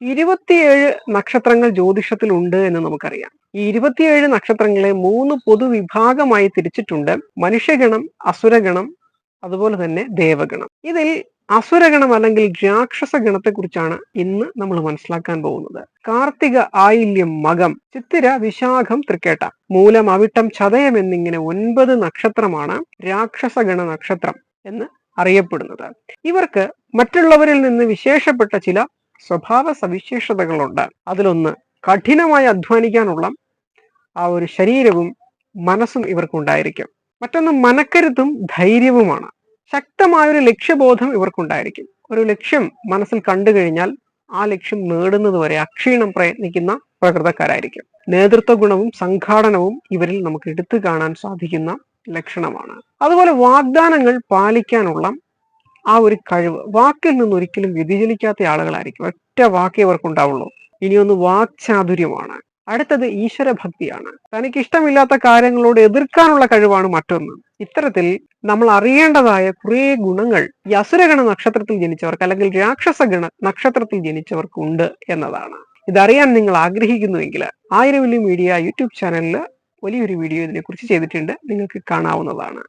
ഇരുപത്തിയേഴ് നക്ഷത്രങ്ങൾ ജ്യോതിഷത്തിൽ ഉണ്ട് എന്ന് നമുക്കറിയാം. ഈ ഇരുപത്തിയേഴ് നക്ഷത്രങ്ങളെ മൂന്ന് പൊതുവിഭാഗമായി തിരിച്ചിട്ടുണ്ട്. മനുഷ്യഗണം അസുരഗണം അതുപോലെ തന്നെ ദേവഗണം. ഇതിൽ അസുരഗണം അല്ലെങ്കിൽ രാക്ഷസ ഗണത്തെക്കുറിച്ചാണ് ഇന്ന് നമ്മൾ മനസ്സിലാക്കാൻ പോകുന്നത്. കാർത്തിക ആയില്യം മകം ചിത്തിര വിശാഖം തൃക്കേട്ട. മൂലം അവിട്ടം ചതയം എന്നിങ്ങനെ ഒൻപത് നക്ഷത്രമാണ് രാക്ഷസഗണ നക്ഷത്രം എന്ന് അറിയപ്പെടുന്നത്. ഇവർക്ക് മറ്റുള്ളവരിൽ നിന്ന് വിശേഷപ്പെട്ട ചില സ്വഭാവ സവിശേഷതകളുണ്ട് അതിലൊന്ന് കഠിനമായി അധ്വാനിക്കാനുള്ള ആ ഒരു ശരീരവും മനസ്സും ഇവർക്കുണ്ടായിരിക്കും. മറ്റൊന്ന് മനക്കരുത്തും ധൈര്യവുമാണ്. ശക്തമായൊരു ലക്ഷ്യബോധം ഇവർക്കുണ്ടായിരിക്കും. ഒരു ലക്ഷ്യം മനസ്സിൽ കണ്ടു കഴിഞ്ഞാൽ ആ ലക്ഷ്യം നേടുന്നത് വരെ അക്ഷീണം പ്രയത്നിക്കുന്ന പ്രകൃതക്കാരായിരിക്കും. നേതൃത്വ ഗുണവും സംഘാടനവും ഇവരിൽ നമുക്ക് എടുത്തു കാണാൻ സാധിക്കുന്ന ലക്ഷണമാണ്. അതുപോലെ വാഗ്ദാനങ്ങൾ പാലിക്കാനുള്ള ആ ഒരു കഴിവ്. വാക്കിൽ നിന്ന് ഒരിക്കലും വ്യതിചലിക്കാത്ത ആളുകളായിരിക്കും. ഒറ്റ വാക്കേ അവർക്കുണ്ടാവുള്ളൂ. ഇനിയൊന്ന് വാക്ചാതുര്യമാണ്. അടുത്തത് ഈശ്വരഭക്തിയാണ്. തനിക്ക് ഇഷ്ടമില്ലാത്ത കാര്യങ്ങളോട് എതിർക്കാനുള്ള കഴിവാണ് മറ്റൊന്ന്. ഇത്തരത്തിൽ നമ്മൾ അറിയേണ്ടതായ കുറേ ഗുണങ്ങൾ ഈ അസുരഗണ നക്ഷത്രത്തിൽ ജനിച്ചവർക്ക് അല്ലെങ്കിൽ രാക്ഷസഗണ നക്ഷത്രത്തിൽ ജനിച്ചവർക്ക് ഉണ്ട് എന്നതാണ്. ഇതറിയാൻ നിങ്ങൾ ആഗ്രഹിക്കുന്നുവെങ്കിൽ ആയിരവല്ലി മീഡിയ യൂട്യൂബ് ചാനലിൽ വലിയൊരു വീഡിയോ ഇതിനെക്കുറിച്ച് ചെയ്തിട്ടുണ്ട്. നിങ്ങൾക്ക് കാണാവുന്നതാണ്.